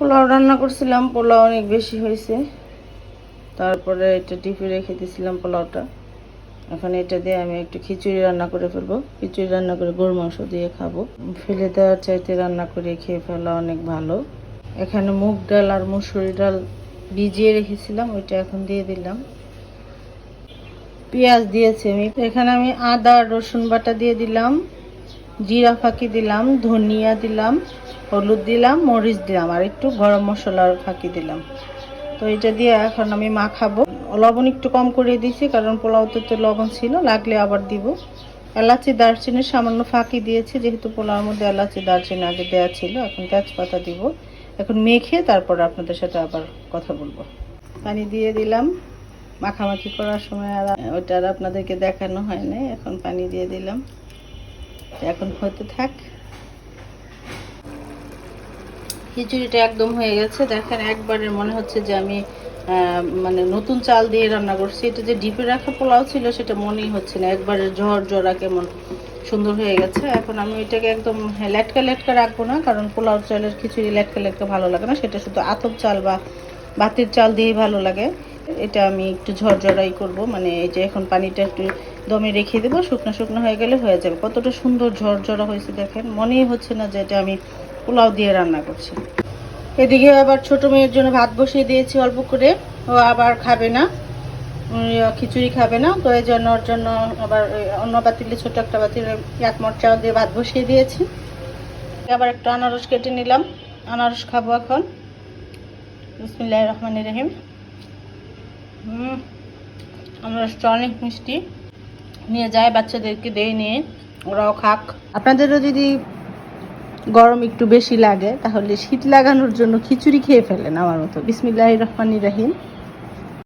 পোলাও রান্না করছিলাম, পোলাও অনেক বেশি হয়েছে। তারপরে এটা টিপে রেখে দিয়েছিলাম পোলাওটা। এখন এটা দিয়ে আমি একটু খিচুড়ি রান্না করে ফেলব। খিচুড়ি রান্না করে গরু মাংস দিয়ে খাব। ফেলে দেওয়ার চাইতে রান্না করে খেয়ে ফেলা অনেক ভালো। এখানে মুগ ডাল আর মুসুরি ডাল ভিজিয়ে রেখেছিলাম, ওইটা এখন দিয়ে দিলাম। পেঁয়াজ দিয়েছি আমি। এখানে আমি আদা, রসুন বাটা দিয়ে দিলাম। জিরা ফাঁকি দিলাম, ধনিয়া দিলাম। হলুদ দিলাম, মরিচ দিলাম, আর একটু গরম মশলার ফাঁকি দিলাম। তো এটা দিয়ে এখন আমি মাখাবো। লবণ একটু কম করে দিয়েছি, কারণ পোলাওতে তো লবণ ছিল, লাগলে আবার দিব। এলাচি দারচিনি সামান্য ফাঁকি দিয়েছি, যেহেতু পোলাওর মধ্যে এলাচি, দারচিনি আগে দেওয়া ছিল, এখন তেজপাতা দিব। এখন মেখে তারপর আপনাদের সাথে আবার কথা বলব। পানি দিয়ে দিলাম। মাখামাখি করার সময় আর ওটা আর আপনাদেরকে দেখানো হয় নাই এখন পানি দিয়ে দিলাম। এখন হতে থাক। খিচুড়িটা একদম হয়ে গেছে। দেখেন একবারের মনে হচ্ছে যে আমি মানে নতুন চাল দিয়ে রান্না করছি। এটা যে ডিপে রাখা পোলাও ছিল, সেটা মনেই হচ্ছে না। একবারে ঝড় জড়া কেমন সুন্দর হয়ে গেছে। এখন আমি এটাকে একদম লেটকা লেটকা রাখব না, কারণ পোলাও চালের খিচুড়ি লেটকা লেটকা ভালো লাগে না। সেটা শুধু আতপ চাল বা বাতির চাল দিয়েই ভালো লাগে। এটা আমি একটু ঝরঝরাই করব। মানে এই যে এখন পানিটা একটু দমে রেখে দেবো। শুকনো শুকনো হয়ে গেলে হয়ে যাবে। কতটা সুন্দর ঝরঝরা হয়েছে দেখেন। মনেই হচ্ছে না যে এটা আমি পোলাও দিয়ে রান্না করছি। এদিকে আবার ছোট মেয়ের জন্য ভাত বসিয়ে দিয়েছি অল্প করে। ও আবার খাবে না। খিচুড়ি খাবে না। তো এই জন্য ওর জন্য আবার অন্য বাতিলে ছোট একটা পাতিলে এক মট দিয়ে ভাত বসিয়ে দিয়েছি। আবার একটা আনারস কেটে নিলাম। আনারস খাব এখন। বিসমিল্লাহ রহমান রহিম। হুম আনারসটা অনেক মিষ্টি। নিয়ে যায় বাচ্চাদেরকে, দেয় নিয়ে। ওরাও খাক। আপনাদেরও যদি গরম একটু বেশি লাগে, তাহলে শীত লাগানোর জন্য খিচুড়ি খেয়ে ফেলেন আমার মতো। বিসমিল্লাহ রহমান রাহিম।